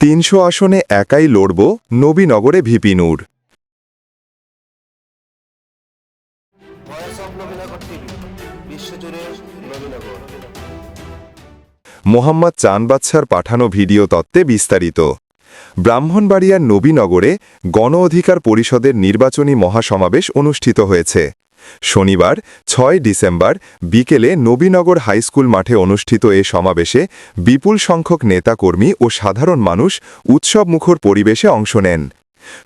তিনশো আসনে একাই লড়ব নবীনগরে VP Nur voice of Nabinagar TV বিশ্বজুড়ে নবীনগর মোহাম্মদ চান বাচ্চার পাঠানো ভিডিও তত্ত্বে বিস্তারিত। ব্রাহ্মণবাড়িয়ার নবীনগরে গণ অধিকার পরিষদের নির্বাচনী মহাসমাবেশ অনুষ্ঠিত হয়েছে। শনিবার, ছয় ডিসেম্বর, বিকেলে নবীনগর হাইস্কুল মাঠে অনুষ্ঠিত এ সমাবেশে বিপুল সংখ্যক নেতাকর্মী ও সাধারণ মানুষ উৎসবমুখর পরিবেশে অংশ নেন।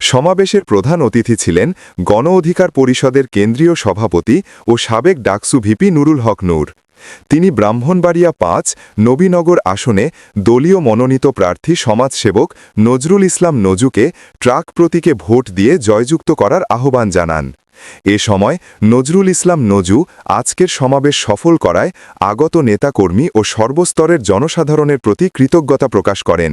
সমাবেশের প্রধান অতিথি ছিলেন গণ অধিকার পরিষদের কেন্দ্রীয় সভাপতি ও সাবেক ডাকসু ভিপি নুরুল হক নূর। তিনি ব্রাহ্মণবাড়িয়া পাঁচ, নবীনগর আসনে দলীয় মনোনীত প্রার্থী সমাজসেবক নজরুল ইসলাম নজুকে ট্রাক প্রতীকে ভোট দিয়ে জয়যুক্ত করার আহ্বান জানান। এ সময় নজরুল ইসলাম নজু আজকের সমাবেশ সফল করায় আগত নেতাকর্মী ও সর্বস্তরের জনসাধারণের প্রতি কৃতজ্ঞতা প্রকাশ করেন।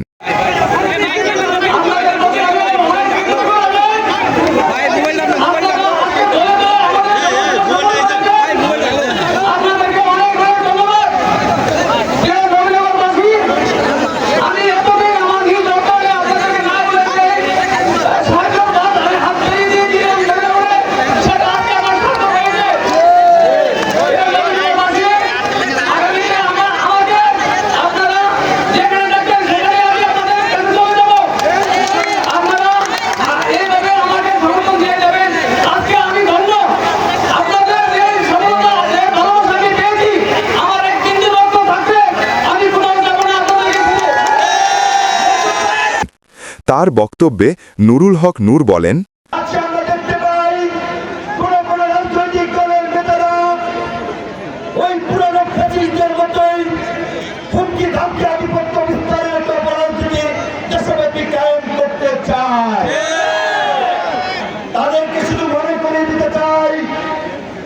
তাদেরকে শুধু মনে করে দিতে চাই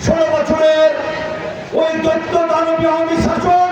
ষোলো বছরের ওই দৈত্য আওয়ামী শাসন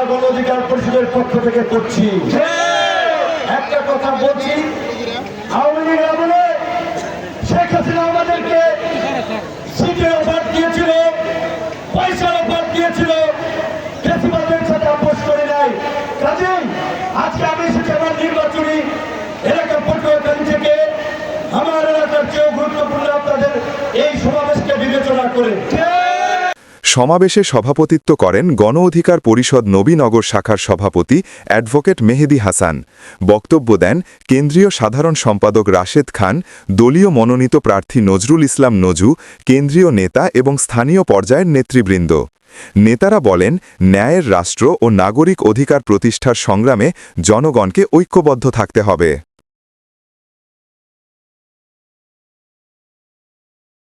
আমরা গণ অধিকার পরিষদের পক্ষ থেকে করছি। একটা কথা বলছি, আওয়ামী লীগ আমলে শেখ হাসিনা আমাদেরকে সিটের অফার দিয়েছিল, পয়সার অফার দিয়েছিল সাথে আপোষ করে নাই। আজকে আমি এসেছি আমার নির্বাচনী এলাকা পটুয়াখালী থেকে। আমার এলাকার চেয়েও গুরুত্বপূর্ণ আপনাদের এই সমাবেশকে বিবেচনা করে। সমাবেশে সভাপতিত্ব করেন গণ অধিকার পরিষদ নবীনগর শাখার সভাপতি অ্যাডভোকেট মেহেদি হাসান। বক্তব্য দেন কেন্দ্রীয় সাধারণ সম্পাদক রাশেদ খান, দলীয় মনোনীত প্রার্থী নজরুল ইসলাম নজু, কেন্দ্রীয় নেতা এবং স্থানীয় পর্যায়ের নেতৃবৃন্দ। নেতারা বলেন, ন্যায়ের রাষ্ট্র ও নাগরিক অধিকার প্রতিষ্ঠার সংগ্রামে জনগণকে ঐক্যবদ্ধ থাকতে হবে।